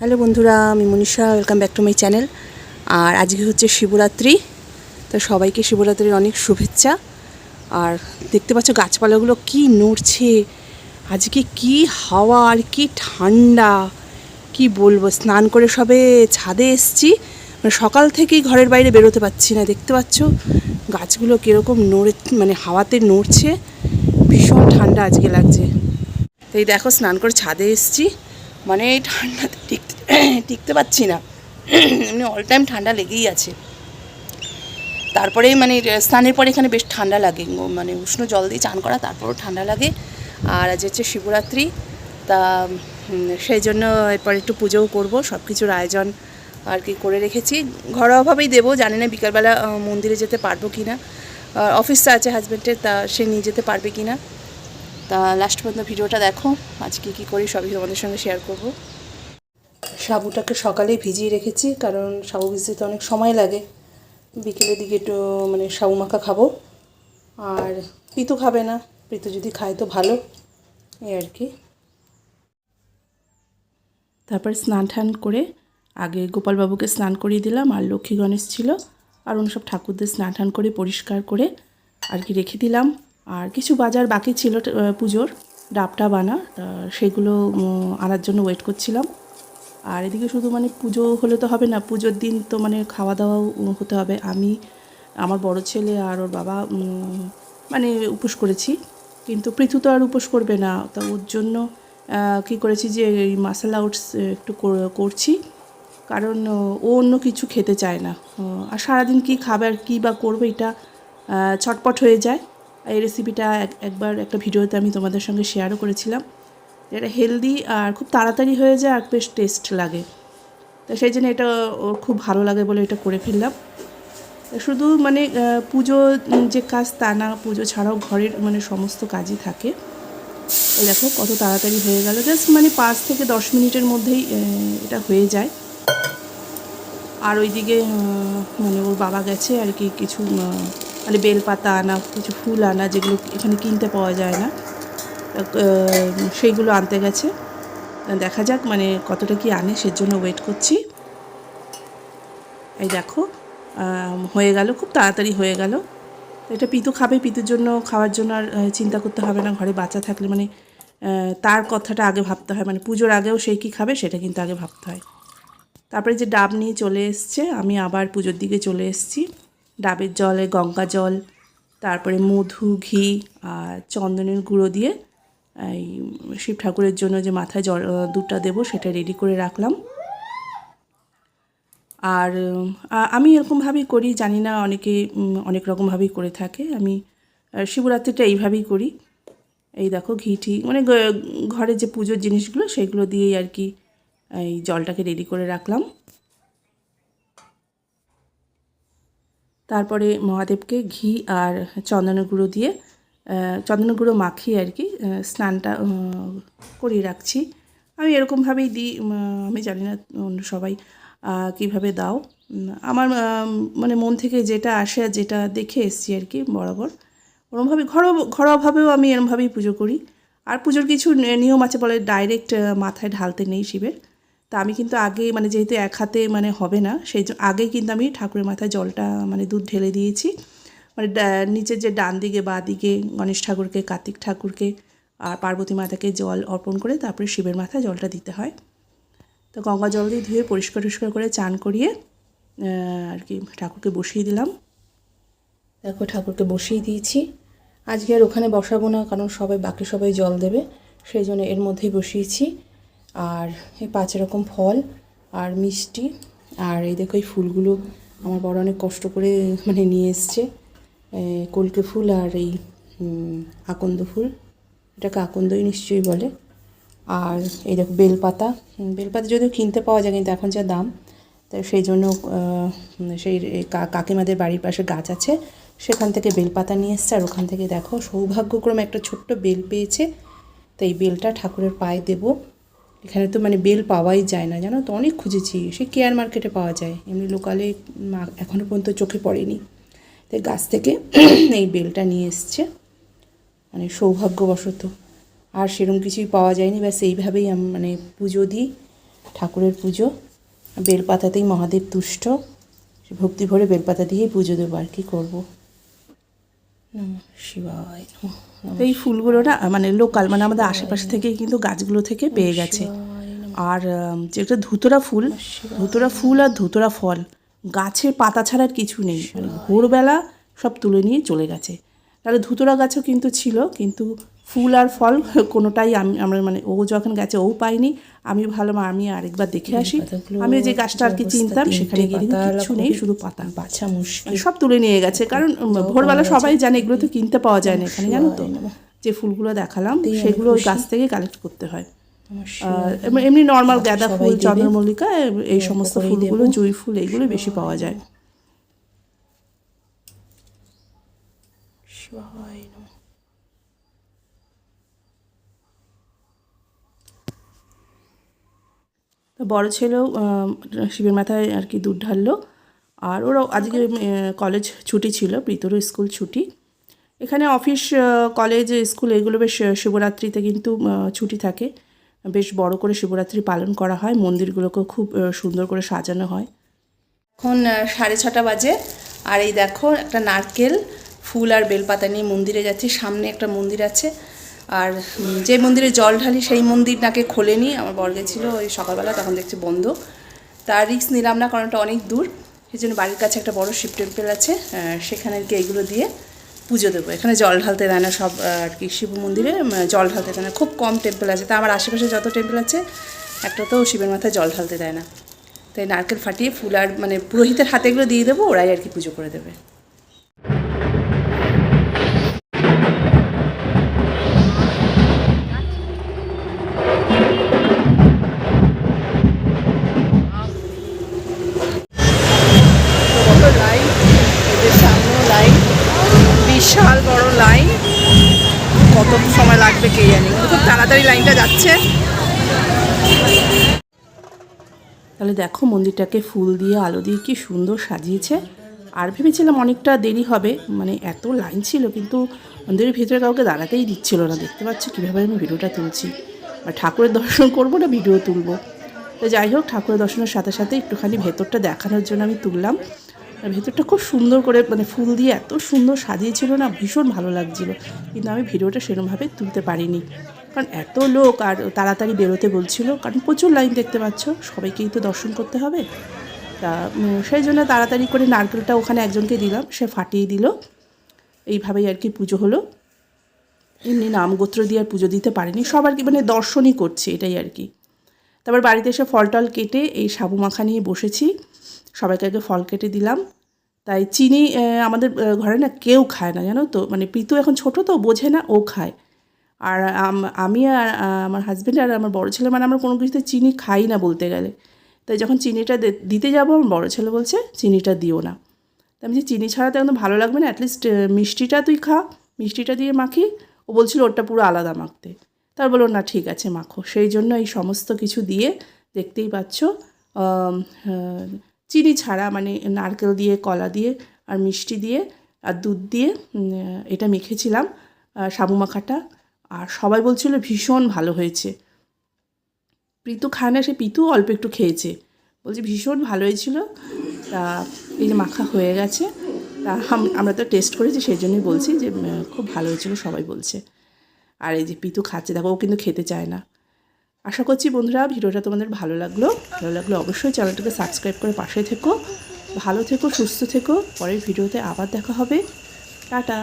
Hello বন্ধুরা, আমি Manisha welcome back to my channel আর আজকে হচ্ছে শিবরাত্রি, তো সবাইকে শিবরাত্রির অনেক শুভেচ্ছা। আর দেখতে পাচ্ছ গাছপালাগুলো কি নড়ছে, আজকে কি হাওয়া আর কি ঠান্ডা, কি বলব, স্নান করে সবে ছাদে এসছি। মানে সকাল থেকেই ঘরের বাইরে বেরোতে পারছি না, দেখতে পাচ্ছ গাছগুলো কীরকম নড়ে মানে হাওয়াতে নড়ছে, ভীষণ ঠান্ডা আজকে লাগছে। তো এই দেখো, স্নান করে ছাদে এসছি মানে এই ঠান্ডাতে টিকতে পারছি না। এমনি অল টাইম ঠান্ডা লেগেই আছে। তারপরে মানে স্নানের পরে এখানে বেশ ঠান্ডা লাগে মানে উষ্ণ জল দিয়ে চান করা, তারপরেও ঠান্ডা লাগে। আর আজ হচ্ছে শিবরাত্রি, তা সেই জন্য এরপর একটু পুজোও করব সব কিছুর আয়োজন আর কি করে রেখেছি। ঘরোয়াভাবেই দেবো, জানি না বিকালবেলা মন্দিরে যেতে পারব কি না অফিসটা আছে হাজব্যান্ডের তা সে নিয়ে যেতে পারবে কি না তা লাস্ট পর্যন্ত ভিডিওটা দেখো আজকে কী করি সবই তোমাদের সঙ্গে শেয়ার করব। সাবুটাকে সকালে ভিজিয়ে রেখেছি, কারণ সাবু ভিজতে অনেক সময় লাগে। বিকেলের দিকে একটু মানে সাবু মাখা খাব। আর পিতু খাবে না, পিতু যদি খায় তো ভালো, এই আর কি। তারপর স্নান টান করে আগে গোপালবাবুকে স্নান করিয়ে দিলাম, আর লক্ষ্মী গণেশ ছিল, আর অন্য সব ঠাকুরদের স্নান টান করে পরিষ্কার করে আর কি রেখে দিলাম। আর কিছু বাজার বাকি ছিল পুজোর, ডাবটা বানা সেগুলো আনার জন্য ওয়েট করছিলাম। আর এদিকে শুধু মানে পুজো হলে তো হবে না, পুজোর দিন তো মানে খাওয়া দাওয়াও হতে হবে। আমি, আমার বড় ছেলে আর ওর বাবা মানে উপোস করেছি। কিন্তু পৃথু তো আর উপোস করবে না। তা ওর জন্য কী করেছি যে, এই মশলা ওটস একটু কর- করছি। কারণ, ও অন্য কিছু খেতে চায় না। আর সারাদিন কী খাবে আর কী বা করবে এটা ছটপট হয়ে যায়। এই রেসিপিটা এক- একবার একটা ভিডিওতে আমি তোমাদের সঙ্গে শেয়ারও করেছিলাম। এটা হেলদি আর খুব তাড়াতাড়ি হয়ে যায় আর বেশ টেস্ট লাগে। তো সেই জন্য এটা ওর খুব ভালো লাগে বলে এটা করে ফেললাম। শুধু মানে পুজো যে কাজ তা না, পুজো ছাড়াও ঘরের মানে সমস্ত কাজই থাকে। এই দেখো কত তাড়াতাড়ি হয়ে গেল। জাস্ট মানে পাঁচ থেকে দশ মিনিটের মধ্যেই এটা হয়ে যায়। আর ওইদিকে মানে ওর বাবা গেছে আর কি কিছু মানে বেলপাতা আনা, কিছু ফুল আনা যেগুলো এখানে কিনতে পাওয়া যায় না। সেইগুলো আনতে গেছে। দেখা যাক মানে কতটা কি আনে, সেজন্য ওয়েট করছি। এই দেখো হয়ে গেল, খুব তাড়াতাড়ি হয়ে গেল। এটা পিতু খাবে, পিতুর জন্য খাওয়ার জন্য আর চিন্তা করতে হবে না, ঘরে বাচ্চা থাকলে মানে তার কথাটা আগে ভাবতে হয়। মানে পুজোর আগেও সেই কী খাবে, সেটা কিন্তু আগে ভাবতে হয়। তারপরে যে ডাব নিয়ে চলে এসছে, আমি আবার পুজোর দিকে চলে এসেছি। ডাবের জলে গঙ্গা জল, তারপরে মধু, ঘি আর চন্দনের গুঁড়ো দিয়ে এই শিব ঠাকুরের জন্য যে মাথায় জল দুধটা দেবো সেটা রেডি করে রাখলাম। আর আমি এরকমভাবেই করি, জানি না অনেকে অনেক রকমভাবেই করে থাকে। আমি শিবরাত্রিটা এইভাবেই করি। এই দেখো ঘি টি মানে ঘরে যে পুজোর জিনিসগুলো সেগুলো দিয়েই আর কি, এই জলটাকে রেডি করে রাখলাম। তারপরে মহাদেবকে ঘি আর চন্দনের গুঁড়ো দিয়ে আহ, চন্দনের গুঁড়ো মাখিয়ে আর কি স্নানটা করিয়ে রাখছি। আমি এরকমভাবেই দিই আমি জানি না অন্য সবাই কীভাবে দাও। আমার মানে মন থেকে যেটা আসে আর যেটা দেখে এসছি আর কি বরাবর। ওরমভাবে ঘরোয়া ঘরোয়াভাবেও আমি এরমভাবেই পুজো করি। আর পুজোর কিছু নিয়ম আছে বলে ডাইরেক্ট মাথায় ঢালতে নেই শিবের। তা আমি কিন্তু আগে মানে যেহেতু এক হাতে মানে হবে না সেই আগেই কিন্তু আমি ঠাকুরের মাথায় জলটা মানে দুধ ঢেলে দিয়েছি। মানে নিচের যে ডান দিকে, বা দিকে গণেশ ঠাকুরকে, কার্তিক ঠাকুরকে, আর পার্বতী মাতাকে জল অর্পণ করে তারপরে শিবের মাথায় জলটা দিতে হয়। তো গঙ্গা জল দিয়ে ধুয়ে পরিষ্কার টরিষ্কার করে চান করিয়ে আর কি ঠাকুরকে বসিয়ে দিলাম। দেখো, ঠাকুরকে বসিয়ে দিয়েছি। আজকে আর ওখানে বসাবো না, কারণ সবাই, বাকি সবাই জল দেবে। সেই জন্য এর মধ্যেই বসিয়েছি। আর এই পাঁচ রকম ফল, আর মিষ্টি, আর এই দেখো এই ফুলগুলো আমার বড় অনেক কষ্ট করে মানে নিয়ে এসছে। কলকে ফুল আর এই আকন্দ ফুল। এটাকে আকন্দই নিশ্চয়ই বলে। আর এই দেখো বেলপাতা। বেলপাতা যদিও কিনতে পাওয়া যায়, কিন্তু এখন যা দাম, তাই সেই জন্য সেই কাকিমাদের বাড়ির পাশে গাছ আছে। সেখান থেকে বেলপাতা নিয়ে এসছে। আর ওখান থেকে দেখো, সৌভাগ্যক্রমে একটা ছোট্ট বেল পেয়েছে। তো এই বেলটা ঠাকুরের পায়ে দেব। এখানে তো মানে বেল পাওয়াই যায় না, জানো তো? অনেক খুঁজেছি। সে কেয়ার মার্কেটে পাওয়া যায়। এমনি লোকালে এখনও পর্যন্ত চোখে পড়েনি। তাই গাছ থেকে এই বেলটা নিয়ে এসছে। মানে সৌভাগ্যবশত। আর সেরকম কিছুই পাওয়া যায়নি। ব্যাস এইভাবেই আমি মানে পুজো দিই। ঠাকুরের পুজো। বেলপাতাতেই মহাদেব তুষ্ট। ভক্তি ভরে বেলপাতা দিয়েই পুজো দেবো আর কি করব। শিবায় তো এই ফুলগুলো না মানে লোকাল মানে আমাদের আশেপাশে থেকেই কিন্তু গাছগুলো থেকে পেয়ে গেছে। আর যেটা ধুতরা ফুল ধুতরা ফুল আর ধুতরা ফল। গাছের পাতা ছাড়া আর কিছু নেই। মানে ভোরবেলা সব তুলে নিয়ে চলে গেছে। তাহলে ধুতরা গাছও কিন্তু ছিল কিন্তু ফুল আর ফল কোনোটাই আমি আমরা মানে ও যখন গেছে ও পাইনি। আমি ভালো আমি আরেকবার দেখে আসি। আমি যে গাছটা আর কি চিনতাম সেখানে গিয়ে কিচ্ছু নেই শুধু পাতা। বাছা মুশকিল। মানে সব তুলে নিয়ে গেছে। কারণ ভোরবেলা সবাই জানে এগুলো তো কিনতে পাওয়া যায় না এখানে জানো তো? যে ফুলগুলো দেখালাম সেগুলো ওই গাছ থেকে কালেক্ট করতে হয়। এমনি- এমনি নর্মাল গাঁদা ফুল চন্দ্রমল্লিকা এই সমস্ত করেই ফুলগুলো জুঁই ফুল এগুলো বেশি পাওয়া যায়। তো বড় ছেলেও শিবের মাথায় আর কি দুধ ঢাললো। আর ওরাও আজকে কলেজ ছুটি ছিল প্রীতরও স্কুল ছুটি। এখানে অফিস কলেজ স্কুল এগুলো বেশ শিবরাত্রিতে কিন্তু ছুটি থাকে। বেশ বড় করে শিবরাত্রি পালন করা হয়। মন্দিরগুলোকেও খুব সুন্দর করে সাজানো হয়। এখন সাড়ে ছটা বাজে। আর এই দেখো, একটা নারকেল, ফুল আর বেলপাতা নিয়ে মন্দিরে যাচ্ছি। সামনে একটা মন্দির আছে। আর যে মন্দিরে জল ঢালি সেই মন্দির নাকি খোলেনি। আমার বর গেছিল ওই সকালবেলা, তখন দেখছি বন্ধ। তার রিক্স নিলাম না, কারণ ওটা অনেক দূর। সেই জন্য বাড়ির কাছে একটা বড় শিব টেম্পল আছে সেখানে আর কি এইগুলো দিয়ে পুজো দেবো। এখানে জল ঢালতে দেয় না সব আর কি শিব মন্দিরে জল ঢালতে দেয় না। খুব কম টেম্পল আছে। তা আমার আশেপাশে যত টেম্পল আছে, একটা তো শিবের মাথায় জল ঢালতে দেয় না। তাই নারকেল ফাটিয়ে ফুল আর মানে পুরোহিতের হাতেগুলো দিয়ে দেবো, ওরাই আর কি পুজো করে দেবে। সময় লাগবে কে জানি। খুব তাড়াতাড়ি লাইনটা যাচ্ছে। তাহলে দেখো মন্দিরটাকে ফুল দিয়ে, আলো দিয়ে কি সুন্দর সাজিয়েছে। আর ভেবেছিলাম অনেকটা দেরি হবে মানে এত লাইন ছিল, কিন্তু মন্দিরের ভিতরে কাউকে দাঁড়াতেই দিচ্ছিল না। দেখতে পাচ্ছ কীভাবে আমি ভিডিওটা তুলছি। আর ঠাকুরের দর্শন করব না, ভিডিও তুলবো। তো যাই হোক, ঠাকুরের দর্শনের সাথে সাথে একটুখানি ভেতরটা দেখানোর জন্য আমি তুললাম। আর ভেতরটা খুব সুন্দর করে মানে ফুল দিয়ে এত সুন্দর সাজিয়েছিল না, ভীষণ ভালো লাগছিল। কিন্তু আমি ভিডিওটা সেরকমভাবে তুলতে পারিনি। কারণ এত লোক আর তাড়াতাড়ি বেরোতে বলছিল, কারণ প্রচুর লাইন দেখতে পাচ্ছ, সবাইকেই তো দর্শন করতে হবে। তা সেই জন্য তাড়াতাড়ি করে নারকেলটা ওখানে একজনকে দিলাম, সে ফাটিয়ে দিল। এইভাবেই আর কি পুজো হলো। এমনি নাম গোত্র দিয়ে আর পুজো দিতে পারিনি, সব আর কি মানে দর্শনই করছে, এটাই আর কি। তারপর বাড়িতে এসে ফল টল কেটে এই সাবু মাখা নিয়ে বসেছি। সবাইকে আগে ফল কেটে দিলাম। তাই চিনি আমাদের ঘরে না কেউ খায় না, জানো তো? মানে পিতু এখন ছোট তো বোঝে না, ও খায়। আর আমি আর আমার হাজব্যান্ড আর আমার বড় ছেলে মানে আমরা কোনো কিছুতে চিনি খাই না বলতে গেলে। তাই যখন চিনিটা দিতে যাব, আমার বড় ছেলে বলছে, চিনিটা দিও না। তাই আমি চিনি ছাড়া তো একদম ভালো লাগবে না অ্যাটলিস্ট মিষ্টিটা তুই খা, মিষ্টিটা দিয়ে মাখি। ও বলছিল ওটা পুরো আলাদা মাখতে। তার বলল না, ঠিক আছে, মাখো। সেই জন্য এই সমস্ত কিছু দিয়ে দেখতেই পাচ্ছ চিনি ছাড়া মানে নারকেল দিয়ে, কলা দিয়ে আর মিষ্টি দিয়ে আর দুধ দিয়ে এটা মেখেছিলাম সাবু মাখাটা। আর সবাই বলছিল ভীষণ ভালো হয়েছে। প্রীতু খায় না, সে পিতু অল্প একটু খেয়েছে। বলছে ভীষণ ভালো হয়েছিল। তা এই যে মাখা হয়ে গেছে। তা আমরা তো টেস্ট করেছি, সেই জন্যই বলছি যে খুব ভালো হয়েছিল, সবাই বলছে। আর এই যে পিতু খাচ্ছে, দেখো, ও কিন্তু খেতে চায় না। আশা করছি বন্ধুরা ভিডিওটা তোমাদের ভালো লাগল। ভালো লাগল অবশ্যই চ্যানেলটাকে সাবস্ক্রাইব করে পাশে থেকো। ভালো থেকো, সুস্থ থেকো। পরের ভিডিওতে আবার দেখা হবে। টাটা।